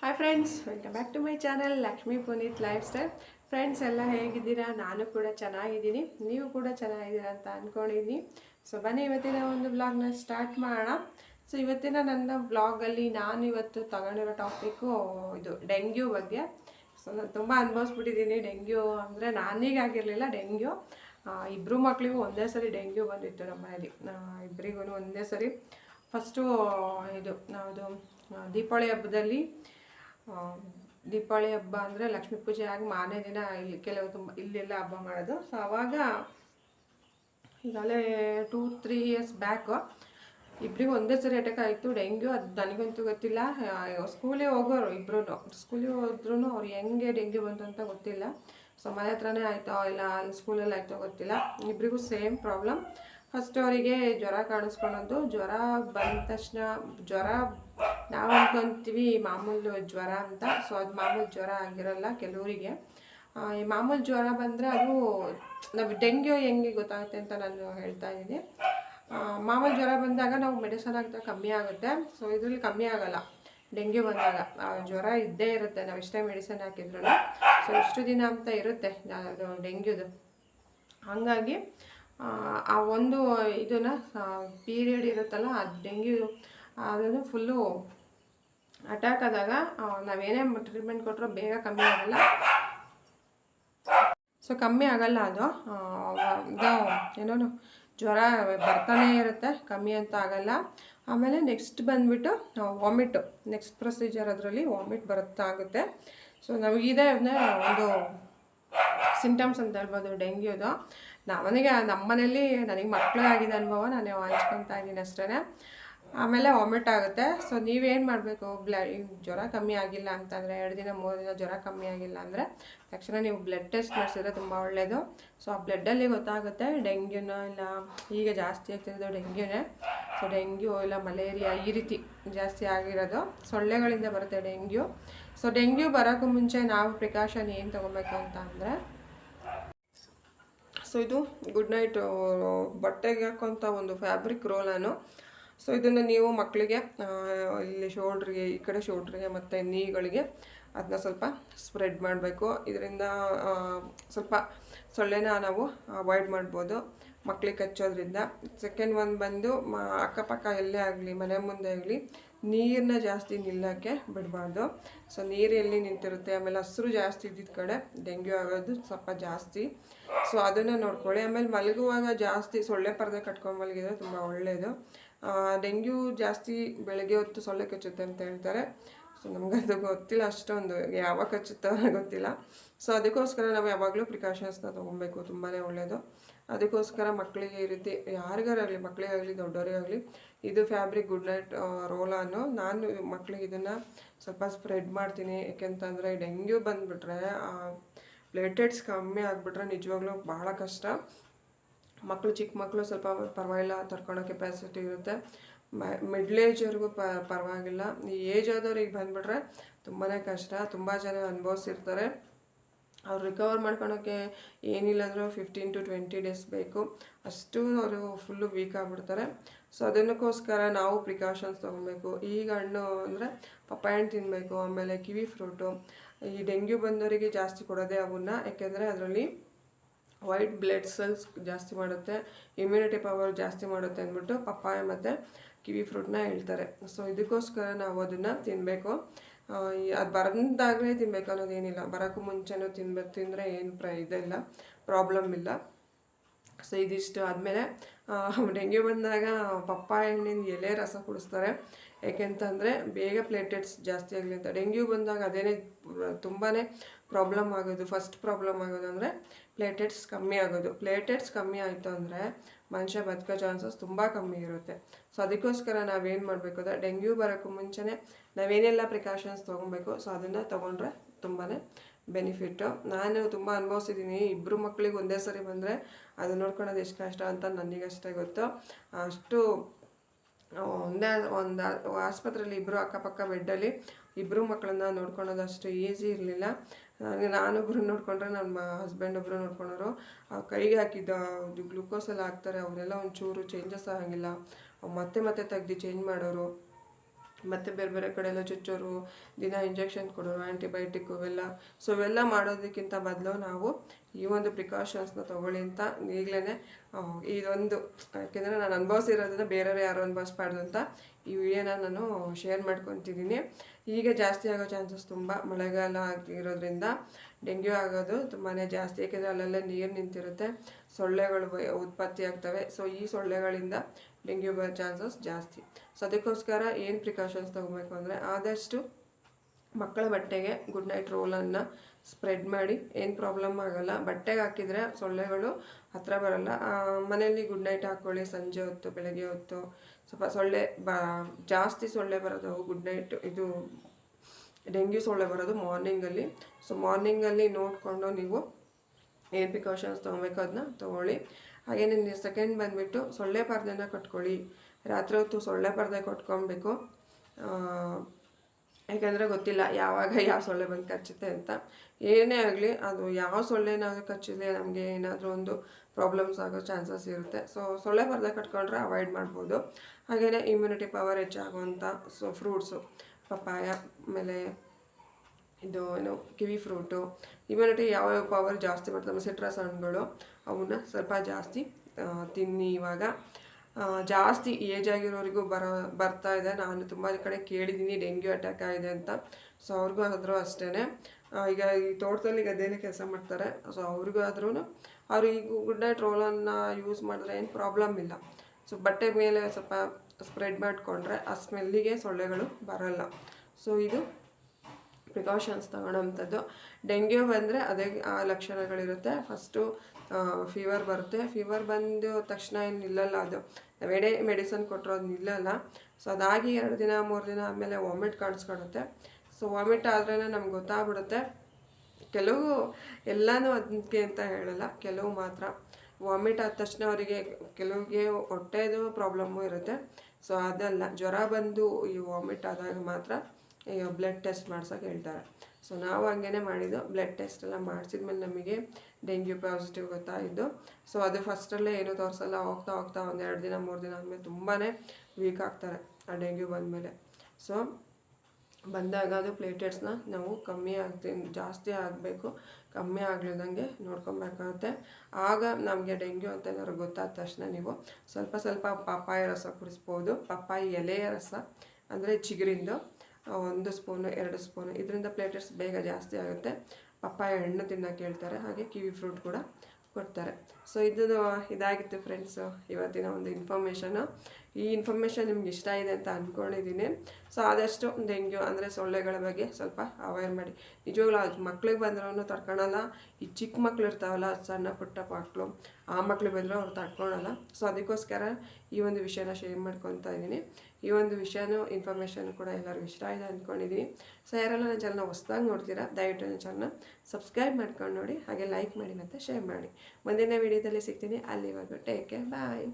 Hi friends welcome back to my channel Lakshmi Puneeth lifestyle friends ಎಲ್ಲ ಹೇಗಿದ್ದೀರಾ? ನಾನು ಕೂಡ ಚೆನ್ನಾಗಿದ್ದೀನಿ. ನೀವು ಕೂಡ ಚೆನ್ನಾಗಿದ್ದೀರಾ ಅಂತ ಅಂದ್ಕೊಂಡಿದ್ದೀನಿ ಸೊ ಬನ್ನಿ, ಇವತ್ತಿನ ಒಂದು ಬ್ಲಾಗ್ನ ಸ್ಟಾರ್ಟ್ ಮಾಡೋಣ. ಸೊ ಇವತ್ತಿನ ನನ್ನ ಬ್ಲಾಗಲ್ಲಿ ನಾನು ಇವತ್ತು ತಗೊಂಡಿರೋ ಟಾಪಿಕ್ಕು ಇದು ಡೆಂಗ್ಯೂ ಬಗ್ಗೆ. ಸೊ ನಾನು ತುಂಬ ಅನುಭವಿಸ್ಬಿಟ್ಟಿದ್ದೀನಿ. ಡೆಂಗ್ಯೂ ಅಂದರೆ ನಾನೀಗಾಗಿರಲಿಲ್ಲ ಡೆಂಗ್ಯೂ ಇಬ್ಬರು ಮಕ್ಕಳಿಗೂ ಒಂದೇ ಸರಿ ಡೆಂಗ್ಯೂ ಬಂದಿತ್ತು ನಮ್ಮ ಮನೇಲಿ. ಇಬ್ಬರಿಗೂ ಒಂದೇ ಸರಿ. ಫಸ್ಟು ಇದು ನಾವು ದೀಪಾವಳಿ ಹಬ್ಬದಲ್ಲಿ ದೀಪಾವಳಿ ಹಬ್ಬ ಅಂದರೆ ಲಕ್ಷ್ಮೀ ಪೂಜೆ ಆಗಿ ಮಾರನೇ ದಿನ ಇಲ್ಲಿ ಕೆಲವು ತುಂಬ, ಇಲ್ಲೆಲ್ಲ ಹಬ್ಬ ಮಾಡೋದು. ಸೊ ಆವಾಗ ಈಗಾಗಲೇ ಟೂ ತ್ರೀ ಇಯರ್ಸ್ ಬ್ಯಾಕು ಇಬ್ಬರಿಗೂ ಒಂದೇ ಸರಿ ಅಟ್ಯಾಕ್ ಆಯಿತು, ಡೆಂಗ್ಯೂ, ಅದು ನನಗಂತೂ ಗೊತ್ತಿಲ್ಲ. ಸ್ಕೂಲಿಗೆ ಹೋಗೋರು ಇಬ್ಬರೂ ಸ್ಕೂಲಿಗೆ ಹೋದ್ರೂ ಅವ್ರು ಹೆಂಗೆ ಡೆಂಗ್ಯೂ ಬಂತು ಅಂತ ಗೊತ್ತಿಲ್ಲ. ಸೊ ಮನೆ ಹತ್ರನೇ ಆಯಿತೋ, ಇಲ್ಲ, ಅಲ್ಲಿ ಸ್ಕೂಲಲ್ಲಿ ಆಯಿತೋ ಗೊತ್ತಿಲ್ಲ. ಇಬ್ಬರಿಗೂ ಸೇಮ್ ಪ್ರಾಬ್ಲಮ್ ಫಸ್ಟ್ ಅವರಿಗೆ ಜ್ವರ ಕಾಣಿಸ್ಕೊಳೋದು ಜ್ವರ ಬಂದ ತಕ್ಷಣ, ಜ್ವರ ನಾವು ಅನ್ಕೊಂತೀವಿ ಮಾಮೂಲು ಜ್ವರ ಅಂತ. ಸೊ ಅದು ಮಾಮೂಲು ಜ್ವರ ಆಗಿರಲ್ಲ ಕೆಲವರಿಗೆ. ಈ ಮಾಮೂಲು ಜ್ವರ ಬಂದರೆ ಅದು ನಾವು ಡೆಂಗ್ಯೂ ಹೆಂಗೆ ಗೊತ್ತಾಗುತ್ತೆ ಅಂತ ನಾನು ಹೇಳ್ತಾ ಇದ್ದೀನಿ. ಮಾಮೂಲು ಜ್ವರ ಬಂದಾಗ ನಾವು ಮೆಡಿಸನ್ ಹಾಕಿದಾಗ ಕಮ್ಮಿ ಆಗುತ್ತೆ. ಸೊ ಇದರಲ್ಲಿ ಕಮ್ಮಿ ಆಗಲ್ಲ. ಡೆಂಗ್ಯೂ ಬಂದಾಗ ಜ್ವರ ಇದ್ದೇ ಇರುತ್ತೆ. ನಾವು ಇಷ್ಟೇ ಮೆಡಿಸನ್ ಹಾಕಿದ್ರು ಸೊ ಇಷ್ಟು ದಿನ ಅಂತ ಇರುತ್ತೆ ಅದು ಡೆಂಗ್ಯೂದು. ಹಾಗಾಗಿ, ಆ ಒಂದು ಇದನ್ನು ಪೀರಿಯಡ್ ಇರುತ್ತಲ್ಲ, ಅದು ಡೆಂಗ್ಯೂ, ಅದನ್ನು ಫುಲ್ಲು ಅಟ್ಯಾಕ್ ಆದಾಗ ನಾವೇನೇ ಟ್ರೀಟ್ಮೆಂಟ್ ಕೊಟ್ಟರು ಬೇಗ ಕಮ್ಮಿ ಆಗಲ್ಲ. ಸೊ ಕಮ್ಮಿ ಆಗಲ್ಲ ಅದು. ಇದು ಏನೋ ಜ್ವರ ಬರ್ತಾನೆ ಇರುತ್ತೆ, ಕಮ್ಮಿ ಅಂತ ಆಗಲ್ಲ. ಆಮೇಲೆ ನೆಕ್ಸ್ಟ್ ಬಂದುಬಿಟ್ಟು ವಾಮಿಟು ನೆಕ್ಸ್ಟ್ ಪ್ರೊಸೀಜರ್ ಅದರಲ್ಲಿ ವಾಮಿಟ್ ಬರುತ್ತಾ ಆಗುತ್ತೆ. ಸೊ ನಮಗಿದೆ ಒಂದು ಸಿಂಟಮ್ಸ್ ಅಂತ ಹೇಳ್ಬೋದು ಡೆಂಗ್ಯೂದು ನನಗೆ ನಮ್ಮ ಮನೇಲಿ ನನಗೆ ಮಕ್ಕಳಾಗಿದೆ ಅನುಭವ ನಾನು ಹಂಚ್ಕೊತಾ ಇದ್ದೀನಿ ಅಷ್ಟೇ ಆಮೇಲೆ ವಾಮಿಟ್ ಆಗುತ್ತೆ. ಸೊ ನೀವೇನು ಮಾಡಬೇಕು? ಬ್ಲಡ್ ಜ್ವರ ಕಮ್ಮಿ ಆಗಿಲ್ಲ ಅಂತಂದರೆ, ಎರಡು ದಿನ, ಮೂರು ದಿನ ಜ್ವರ ಕಮ್ಮಿ ಆಗಿಲ್ಲ ಅಂದರೆ, ತಕ್ಷಣ ನೀವು ಬ್ಲಡ್ ಟೆಸ್ಟ್ ಮಾಡಿಸಿದ್ರೆ ತುಂಬ ಒಳ್ಳೆಯದು ಸೊ ಆ ಬ್ಲಡ್ಡಲ್ಲಿ ಗೊತ್ತಾಗುತ್ತೆ, ಡೆಂಗ್ಯೂನೋ ಇಲ್ಲ, ಈಗ ಜಾಸ್ತಿ ಆಗ್ತಿರೋದು ಡೆಂಗ್ಯೂನೇ. ಸೊ ಡೆಂಗ್ಯೂ ಇಲ್ಲ, ಮಲೇರಿಯಾ ಈ ರೀತಿ ಜಾಸ್ತಿ ಆಗಿರೋದು. ಸೊಳ್ಳೆಗಳಿಂದ ಬರುತ್ತೆ ಡೆಂಗ್ಯೂ. ಸೊ ಡೆಂಗ್ಯೂ ಬರೋಕ್ಕೂ ಮುಂಚೆ ನಾವು ಪ್ರಿಕಾಷನ್ ಏನು ತೊಗೊಬೇಕು ಅಂತ ಅಂದರೆ ಸೊ ಇದು ಗುಡ್ ನೈಟ್, ಬಟ್ಟೆಗೆ ಹಾಕೋಂಥ ಒಂದು ಫ್ಯಾಬ್ರಿಕ್ ರೋಲನು ಸೊ ಇದನ್ನು ನೀವು ಮಕ್ಕಳಿಗೆ ಇಲ್ಲಿ ಶೋಲ್ಡ್ರಿಗೆ ಈ ಕಡೆ ಶೋಲ್ಡ್ರಿಗೆ ಮತ್ತು ನೀಗಳಿಗೆ ಅದನ್ನ ಸ್ವಲ್ಪ ಸ್ಪ್ರೆಡ್ ಮಾಡಬೇಕು. ಇದರಿಂದ ಸ್ವಲ್ಪ ಸೊಳ್ಳೆನ ನಾವು ಅವಾಯ್ಡ್ ಮಾಡ್ಬೋದು ಮಕ್ಕಳಿಗೆ ಕಚ್ಚೋದ್ರಿಂದ. ಸೆಕೆಂಡ್ ಒನ್ ಬಂದು, ಮ, ಅಕ್ಕಪಕ್ಕ ಎಲ್ಲೇ ಆಗಲಿ, ಮನೆ ಮುಂದೆ ಆಗಲಿ ನೀರನ್ನ ಜಾಸ್ತಿ ನಿಲ್ಲಕ್ಕೆ ಬಿಡಬಾರ್ದು. ಸೊ ನೀರು ಎಲ್ಲಿ ನಿಂತಿರುತ್ತೆ, ಆಮೇಲೆ ಹಸಿರು ಜಾಸ್ತಿ ಇದ್ದಿದ್ದ ಕಡೆ ಡೆಂಗ್ಯೂ ಆಗೋದು ಸ್ವಲ್ಪ ಜಾಸ್ತಿ. ಸೊ ಅದನ್ನು ನೋಡ್ಕೊಳ್ಳಿ. ಆಮೇಲೆ ಮಲಗುವಾಗ ಜಾಸ್ತಿ ಸೊಳ್ಳೆ ಪರದೆ ಕಟ್ಕೊಂಡು ಮಲಗಿದ್ರೆ ತುಂಬ ಒಳ್ಳೆಯದು ಡೆಂಗ್ಯೂ ಜಾಸ್ತಿ ಬೆಳಗ್ಗೆ ಹೊತ್ತು ಸೊಳ್ಳೆ ಕಚ್ಚುತ್ತೆ ಅಂತ ಹೇಳ್ತಾರೆ. ಸೊ ನಮಗದು ಗೊತ್ತಿಲ್ಲ, ಅಷ್ಟೊಂದು ಯಾವಾಗ ಕಚ್ಚುತ್ತೋ ಗೊತ್ತಿಲ್ಲ. ಸೊ ಅದಕ್ಕೋಸ್ಕರ ನಾವು ಯಾವಾಗಲೂ ಪ್ರಿಕಾಷನ್ಸ್ನ ತೊಗೊಬೇಕು ತುಂಬಾ ಒಳ್ಳೆಯದು ಅದಕ್ಕೋಸ್ಕರ ಮಕ್ಕಳಿಗೆ ಈ ರೀತಿ ಯಾರಿಗಾರಾಗಲಿ ಮಕ್ಕಳಿಗಾಗಲಿ ದೊಡ್ಡವರಿಗಾಗಲಿ ಇದು ಫ್ಯಾಬ್ರಿಕ್ ಗುಡ್ ನೈಟ್ ರೋಲನ್ನು ನಾನು ಮಕ್ಕಳಿಗೆ ಇದನ್ನು ಸ್ವಲ್ಪ ಸ್ಪ್ರೆಡ್ ಮಾಡ್ತೀನಿ. ಯಾಕೆಂತಂದರೆ ಡೆಂಗ್ಯೂ ಬಂದುಬಿಟ್ರೆ ಪ್ಲೇಟೆಟ್ಸ್ ಕಮ್ಮಿ ಆಗಿಬಿಟ್ರೆ ನಿಜವಾಗ್ಲೂ ಭಾಳ ಕಷ್ಟ. ಮಕ್ಕಳು ಚಿಕ್ಕ ಮಕ್ಕಳು ಸ್ವಲ್ಪ ಪರವಾಗಿಲ್ಲ ತಡ್ಕೊಳ್ಳೋ ಕೆಪಾಸಿಟಿ ಇರುತ್ತೆ. ಮಿಡ್ಲ್ ಏಜ್ವರೆಗೂ ಪ, ಪರವಾಗಿಲ್ಲ. ಈ ಏಜ್ ಆದವ್ರಿಗೆ ಬಂದುಬಿಟ್ರೆ ತುಂಬಾ ಕಷ್ಟ, ತುಂಬ ಜನ ಅನುಭವಿಸಿರ್ತಾರೆ. ಅವ್ರು ರಿಕವರ್ ಮಾಡ್ಕೊಳೋಕ್ಕೆ ಏನಿಲ್ಲ ಅಂದರೂ ಫಿಫ್ಟೀನ್ ಟು ಟ್ವೆಂಟಿ ಡೇಸ್ ಬೇಕು. ಅಷ್ಟು ಅವರು ಫುಲ್ಲು ವೀಕ್ ಆಗಿಬಿಡ್ತಾರೆ. ಸೊ ಅದನ್ನಕ್ಕೋಸ್ಕರ ನಾವು ಪ್ರಿಕಾಷನ್ಸ್ ತೊಗೊಬೇಕು ಈಗ ಹಣ್ಣು ಅಂದರೆ ಪಪ್ಪಾಯ ಹಣ್ಣು ತಿನ್ನಬೇಕು ಆಮೇಲೆ ಕಿವಿ ಫ್ರೂಟು ಈ ಡೆಂಗ್ಯೂ ಬಂದವರಿಗೆ ಜಾಸ್ತಿ ಕೊಡೋದೇ ಅವನ್ನ, ಯಾಕೆಂದರೆ ಅದರಲ್ಲಿ ವೈಟ್ ಬ್ಲಡ್ ಸೆಲ್ಸ್ ಜಾಸ್ತಿ ಮಾಡುತ್ತೆ, ಇಮ್ಯುನಿಟಿ ಪವರ್ ಜಾಸ್ತಿ ಮಾಡುತ್ತೆ ಅಂದ್ಬಿಟ್ಟು ಪಪ್ಪಾಯ ಮತ್ತು ಕಿವಿ ಫ್ರೂಟ್ನ ಹೇಳ್ತಾರೆ. ಸೊ ಇದಕ್ಕೋಸ್ಕರ ನಾವು ಅದನ್ನು ತಿನ್ನಬೇಕು ಅದು ಬರಂದಾಗಲೇ ತಿನ್ಬೇಕು ಅನ್ನೋದೇನಿಲ್ಲ ಬರೋಕ್ಕೂ ಮುಂಚೆನೂ ತಿನ್ಬೇಕು ತಿಂದರೆ ಏನು ಪ್ರ, ಇದಿಲ್ಲ ಪ್ರಾಬ್ಲಮ್ ಇಲ್ಲ. ಸೊ ಇದಿಷ್ಟು ಆದಮೇಲೆ ಡೆಂಗ್ಯೂ ಬಂದಾಗ ಪಪ್ಪಾಯ ಹಣ್ಣಿನ ಎಲೆ ರಸ ಕುಡಿಸ್ತಾರೆ. ಏಕೆಂತಂದರೆ ಬೇಗ ಪ್ಲೇಟೆಟ್ಸ್ ಜಾಸ್ತಿ ಆಗಲಿ ಅಂತ. ಡೆಂಗ್ಯೂ ಬಂದಾಗ ಅದೇನೇ ತುಂಬಾ ಪ್ರಾಬ್ಲಮ್ ಆಗೋದು. ಫಸ್ಟ್ ಪ್ರಾಬ್ಲಮ್ ಆಗೋದು ಅಂದರೆ ಪ್ಲೇಟೆಟ್ಸ್ ಕಮ್ಮಿ ಆಗೋದು. ಪ್ಲೇಟೆಟ್ಸ್ ಕಮ್ಮಿ ಆಯಿತು ಅಂದರೆ ಮನುಷ್ಯ ಬದುಕೋ ಚಾನ್ಸಸ್ ತುಂಬ ಕಮ್ಮಿ ಇರುತ್ತೆ. ಸೊ ಅದಕ್ಕೋಸ್ಕರ ನಾವೇನು ಮಾಡಬೇಕು ಅಂದರೆ ಡೆಂಗ್ಯೂ ಬರೋಕ್ಕೂ ಮುಂಚೆನೇ ನಾವೇನೆಲ್ಲ ಪ್ರಿಕಾಷನ್ಸ್ ತೊಗೊಬೇಕು. ಸೊ ಅದನ್ನು ತೊಗೊಂಡ್ರೆ ತುಂಬಾ ಬೆನಿಫಿಟ್ಟು ನಾನು ತುಂಬ ಅನುಭವಿಸಿದ್ದೀನಿ ಇಬ್ಬರು ಮಕ್ಕಳಿಗೆ ಒಂದೇ ಸರಿ ಬಂದರೆ ಅದು ನೋಡ್ಕೊಳೋದು ಎಷ್ಟು ಕಷ್ಟ ಅಂತ ನನಗಷ್ಟೇ ಗೊತ್ತು. ಅಷ್ಟು ಒಂದೇ ಒಂದು ಆಸ್ಪತ್ರೆಯಲ್ಲಿ ಇಬ್ಬರು ಅಕ್ಕಪಕ್ಕ ಬೆಡ್ಡಲ್ಲಿ ಇಬ್ಬರು ಮಕ್ಕಳನ್ನ ನೋಡ್ಕೊಳೋದು ಅಷ್ಟು ಈಸಿ ಇರಲಿಲ್ಲ. ನಾನೊಬ್ಬರು ನೋಡಿಕೊಂಡ್ರೆ ನನ್ನ ಹಸ್ಬೆಂಡ್ ಒಬ್ಬರು ನೋಡ್ಕೊಂಡವರು ಕೈಗೆ ಹಾಕಿದ್ದ ಗ್ಲೂಕೋಸ್ ಎಲ್ಲ ಹಾಕ್ತಾರೆ, ಅವರೆಲ್ಲ ಒಂಚೂರು ಚೇಂಜಸ್ ಆಗಂಗಿಲ್ಲ. ಮತ್ತೆ ಮತ್ತೆ ತೆಗ್ದು ಚೇಂಜ್ ಮಾಡೋರು. ಮತ್ತು ಬೇರೆ ಬೇರೆ ಕಡೆ ಎಲ್ಲ ಚುಚ್ಚೋರು, ದಿನ ಇಂಜೆಕ್ಷನ್ ಕೊಡೋರು ಆ್ಯಂಟಿಬಯೋಟಿಕ್ ಇವೆಲ್ಲ. ಸೊ ಇವೆಲ್ಲ ಮಾಡೋದಕ್ಕಿಂತ ಬದಲು ನಾವು ಈ ಒಂದು ಪ್ರಿಕಾಷನ್ಸ್ನ ತೊಗೊಳ್ಳಿ ಅಂತ ಈಗಲೇ ಇದೊಂದು ಯಾಕೆಂದರೆ ನಾನು ಅನುಭವಿಸಿರೋದನ್ನ ಬೇರೆಯವ್ರು ಯಾರು ಅನುಭವಿಸ್ಬಾರ್ದು ಅಂತ ಈ ವಿಡಿಯೋನ ನಾನು ಶೇರ್ ಮಾಡ್ಕೊತಿದ್ದೀನಿ. ಈಗ ಜಾಸ್ತಿ ಆಗೋ ಚಾನ್ಸಸ್ ತುಂಬ ಮಳೆಗಾಲ ಆಗಿರೋದ್ರಿಂದ ಡೆಂಗ್ಯೂ ಆಗೋದು ತುಂಬಾ ಜಾಸ್ತಿ, ಯಾಕೆಂದರೆ ಅಲ್ಲೆಲ್ಲ ನೀರು ನಿಂತಿರುತ್ತೆ, ಸೊಳ್ಳೆಗಳು ಉತ್ಪತ್ತಿ ಆಗ್ತವೆ ಸೊ ಈ ಸೊಳ್ಳೆಗಳಿಂದ ಡೆಂಗ್ಯೂ ಬರೋ ಚಾನ್ಸಸ್ ಜಾಸ್ತಿ. ಸೊ, ಅದಕ್ಕೋಸ್ಕರ ಏನು ಪ್ರಿಕಾಷನ್ಸ್ ತೊಗೋಬೇಕು ಅಂದರೆ ಆದಷ್ಟು ಮಕ್ಕಳ ಬಟ್ಟೆಗೆ ಗುಡ್ ನೈಟ್ ರೋಲನ್ನು ಸ್ಪ್ರೆಡ್ ಮಾಡಿ, ಏನು ಪ್ರಾಬ್ಲಮ್ ಆಗೋಲ್ಲ. ಬಟ್ಟೆಗೆ ಹಾಕಿದರೆ ಸೊಳ್ಳೆಗಳು ಹತ್ರ ಬರಲ್ಲ. ಮನೆಯಲ್ಲಿ ಗುಡ್ ನೈಟ್ ಹಾಕ್ಕೊಳ್ಳಿ ಸಂಜೆ ಹೊತ್ತು, ಬೆಳಗ್ಗೆ ಹೊತ್ತು. ಸ್ವಲ್ಪ ಸೊಳ್ಳೆ ಬ, ಜಾಸ್ತಿ ಸೊಳ್ಳೆ ಬರೋದು ಗುಡ್ ನೈಟ್ ಇದು ಡೆಂಗ್ಯೂ ಸೊಳ್ಳೆ ಬರೋದು ಮಾರ್ನಿಂಗಲ್ಲಿ ಸೊ ಮಾರ್ನಿಂಗಲ್ಲಿ ನೋಡಿಕೊಂಡು ನೀವು ಏನು ಪ್ರಿಕಾಷನ್ಸ್ ತೊಗೊಬೇಕು ಅದನ್ನ ತೊಗೊಳ್ಳಿ. ಹಾಗೇನೆ ನೀವು ಸೆಕೆಂಡ್ ಬಂದುಬಿಟ್ಟು ಸೊಳ್ಳೆ ಪರ್ದೆನ ಕಟ್ಕೊಳ್ಳಿ. ರಾತ್ರಿ ಹೊತ್ತು ಸೊಳ್ಳೆ ಪರ್ದೆ ಕಟ್ಕೊಬೇಕು ಯಾಕೆಂದರೆ ಯಾಕಂದರೆ ಗೊತ್ತಿಲ್ಲ ಯಾವಾಗ ಯಾವ ಸೊಳ್ಳೆ ಬಂದು ಕಚ್ಚುತ್ತೆ ಅಂತ. ಏನೇ ಆಗಲಿ ಅದು ಯಾವ ಸೊಳ್ಳೆನಾದರೂ ಕಚ್ಚಿದ್ರೆ ನಮಗೆ ಏನಾದರೂ ಒಂದು ಪ್ರಾಬ್ಲಮ್ಸ್ ಆಗೋ ಚಾನ್ಸಸ್ ಇರುತ್ತೆ. ಸೊ ಸೊಳ್ಳೆ ಪರ್ದೆ ಕಟ್ಕೊಂಡ್ರೆ ಅವಾಯ್ಡ್ ಮಾಡ್ಬೋದು. ಹಾಗೆಯೇ ಇಮ್ಯುನಿಟಿ ಪವರ್ ಹೆಚ್ಚಾಗುವಂಥ ಸೊ ಫ್ರೂಟ್ಸು ಪಪ್ಪಾಯ, ಆಮೇಲೆ ಇದು ಏನು, ಕಿವಿ ಫ್ರೂಟು ಇಮ್ಯುನಿಟಿ ಯಾವ್ಯಾವ ಪವರ್ ಜಾಸ್ತಿ ಬರ್ತದೆ, ನಮ್ಮ ಸಿಟ್ರಸ್ ಹಣ್ಣುಗಳು, ಅವನ್ನ ಸ್ವಲ್ಪ ಜಾಸ್ತಿ ತಿನ್ನಿ ಇವಾಗ. ಜಾಸ್ತಿ ಏಜ್ ಆಗಿರೋರಿಗೂ ಬರೋ, ಬರ್ತಾ ಇದೆ. ನಾನು ತುಂಬ ಕಡೆ ಕೇಳಿದ್ದೀನಿ ಡೆಂಗ್ಯೂ ಅಟ್ಯಾಕ್ ಆಗಿದೆ ಅಂತ. ಸೊ ಅವ್ರಿಗೂ ಆದರೂ ಅಷ್ಟೇ ಈಗ ಈ ತೋಟದಲ್ಲಿ ಗದ್ದೇಲಿ ಕೆಲಸ ಮಾಡ್ತಾರೆ. ಸೊ ಅವ್ರಿಗೂ ಆದ್ರೂ ಅವ್ರು ಈ ಗುಡ್ ನೈಟ್ ರೋಲನ್ನು ಯೂಸ್ ಮಾಡಿದ್ರೆ ಏನು ಪ್ರಾಬ್ಲಮ್ ಇಲ್ಲ. ಸೊ ಬಟ್ಟೆ ಮೇಲೆ ಸ್ವಲ್ಪ ಸ್ಪ್ರೆಡ್ ಮಾಡಿಕೊಂಡ್ರೆ ಆ ಸ್ಮೆಲ್ಲಿಗೆ ಸೊಳ್ಳೆಗಳು ಬರಲ್ಲ. ಸೊ ಇದು ಪ್ರಿಕಾಷನ್ಸ್ ತಗೊಳ್ಳೋವಂಥದ್ದು ಡೆಂಗ್ಯೂ ಬಂದರೆ ಅದೇ, ಆ ಲಕ್ಷಣಗಳಿರುತ್ತೆ. ಫಸ್ಟು ಫೀವರ್ ಬರುತ್ತೆ. ಫೀವರ್ ಬಂದ ತಕ್ಷಣ ಏನು ನಿಲ್ಲಲ್ಲ ಅದು. ಎಡೆ ಮೆಡಿಸನ್ ಕೊಟ್ಟರು ಅದು ನಿಲ್ಲಲ್ಲ. ಸೊ ಅದಾಗಿ ಎರಡು ದಿನ, ಮೂರು ದಿನ ಆದಮೇಲೆ ವಾಮಿಟ್ ಕಾಣಿಸ್ಕೊಳುತ್ತೆ ಸೊ ವಾಮಿಟ್ ಆದ್ರೇ ನಮ್ಗೆ ಗೊತ್ತಾಗ್ಬಿಡುತ್ತೆ. ಕೆಲವು, ಎಲ್ಲನೂ ಅದಕ್ಕೆ ಅಂತ ಹೇಳಲ್ಲ. ಕೆಲವು ಮಾತ್ರ. ವಾಮಿಟ್ ಆದ ತಕ್ಷಣ ಅವರಿಗೆ ಕೆಲವಿಗೆ ಹೊಟ್ಟೆದು ಪ್ರಾಬ್ಲಮ್ಮು ಇರುತ್ತೆ. ಸೊ ಅದಲ್ಲ. ಜ್ವರ ಬಂದು ಈ ವಾಮಿಟ್ ಆದಾಗ ಮಾತ್ರ ಈಗ ಬ್ಲಡ್ ಟೆಸ್ಟ್ ಮಾಡ್ಸೋಕೆ ಹೇಳ್ತಾರೆ. ಸೊ ನಾವು ಹಂಗೇನೆ ಮಾಡಿದ್ದು. ಬ್ಲಡ್ ಟೆಸ್ಟ್ ಎಲ್ಲ ಮಾಡಿಸಿದ್ಮೇಲೆ ನಮಗೆ ಡೆಂಗ್ಯೂ ಪಾಸಿಟಿವ್ ಗೊತ್ತಾಯಿದ್ದು ಸೊ ಅದು ಫಸ್ಟಲ್ಲೇ ಏನು ತೋರಿಸಲ್ಲ. ಹೋಗ್ತಾ ಹೋಗ್ತಾ ಒಂದು ಎರಡು ದಿನ, ಮೂರು ದಿನ ಆದಮೇಲೆ ತುಂಬಾ ವೀಕ್ ಆಗ್ತಾರೆ ಆ ಡೆಂಗ್ಯೂ ಬಂದಮೇಲೆ. ಸೊ ಬಂದಾಗ ಅದು ಪ್ಲೇಟೆಟ್ಸ್ನ ನಾವು ಕಮ್ಮಿ ಆಗ್ತಿ, ಜಾಸ್ತಿ ಆಗಬೇಕು. ಕಮ್ಮಿ ಆಗ್ಲಿದಂಗೆ ನೋಡ್ಕೊಬೇಕಾಗುತ್ತೆ. ಆಗ ನಮಗೆ ಡೆಂಗ್ಯೂ ಅಂತ ಏನಾದ್ರು ಗೊತ್ತಾದ ತಕ್ಷಣ ನೀವು ಸ್ವಲ್ಪ ಸ್ವಲ್ಪ ಪಪ್ಪಾಯ ರಸ ಕುಡಿಸ್ಬೋದು. ಪಪ್ಪಾಯಿ ಎಲೆಯ ರಸ ಅಂದರೆ ಚಿಗುರಿಂದು. ಒಂದು ಸ್ಪೂನು ಎರಡು ಸ್ಪೂನು ಇದರಿಂದ ಪ್ಲೇಟೆಟ್ಸ್ ಬೇಗ ಜಾಸ್ತಿ ಆಗುತ್ತೆ. ಪಪ್ಪಾಯ ಹಣ್ಣು ತಿನ್ನೋಕ್ಕೆ ಹೇಳ್ತಾರೆ, ಹಾಗೆ ಕಿವಿ ಫ್ರೂಟ್ ಕೂಡ ಕೊಡ್ತಾರೆ. ಸೊ ಇದು ಇದಾಗಿತ್ತು ಫ್ರೆಂಡ್ಸು ಇವತ್ತಿನ ಒಂದು ಇನ್ಫಾರ್ಮೇಷನು ಈ ಇನ್ಫಾರ್ಮೇಷನ್ ನಿಮ್ಗೆ ಇಷ್ಟ ಇದೆ ಅಂತ ಅಂದ್ಕೊಂಡಿದ್ದೀನಿ ಸೊ ಆದಷ್ಟು ಡೆಂಗ್ಯೂ ಅಂದರೆ ಸೊಳ್ಳೆಗಳ ಬಗ್ಗೆ ಸ್ವಲ್ಪ ಅವಾಯ್ಡ್ ಮಾಡಿ. ನಿಜವಾಗ್ಲೂ ಅದು ಮಕ್ಳಿಗೆ ಬಂದ್ರೂ ತಡ್ಕೊಳಲ್ಲ. ಈ ಚಿಕ್ಕ ಮಕ್ಳು ಇರ್ತಾವಲ್ಲ ಸಣ್ಣ ಪುಟ್ಟ ಮಕ್ಕಳು ಆ ಮಕ್ಳು ಬಂದರೂ ಅವ್ರು ತಡ್ಕೊಳಲ್ಲ. ಸೊ ಅದಕ್ಕೋಸ್ಕರ ಈ ಒಂದು ವಿಷಯನ ಶೇರ್ ಮಾಡ್ಕೊತಾ ಇದ್ದೀನಿ. ಈ ಒಂದು ವಿಷಯನೂ ಇನ್ಫಾರ್ಮೇಷನ್ ಕೂಡ ಎಲ್ಲರಿಗೂ ಇಷ್ಟ ಇದೆ ಅಂದ್ಕೊಂಡಿದ್ದೀನಿ ಸೊ ಯಾರೆಲ್ಲ ನನ್ನ ಚಾನಲ್ನ ಹೊಸ್ದಾಗಿ ನೋಡ್ತೀರಾ, ದಯವಿಟ್ಟು ನನ್ನ ಚಾನಲ್ನ ಸಬ್ಸ್ಕ್ರೈಬ್ ಮಾಡ್ಕೊಂಡು ನೋಡಿ. ಹಾಗೆ ಲೈಕ್ ಮಾಡಿ ಮತ್ತು ಶೇರ್ ಮಾಡಿ. ಮುಂದಿನ ವೀಡಿಯೋದಲ್ಲಿ ಸಿಗ್ತೀನಿ. ಅಲ್ಲಿವರೆಗೂ ಟೇಕ್ ಕೇರ್ ಬಾಯ್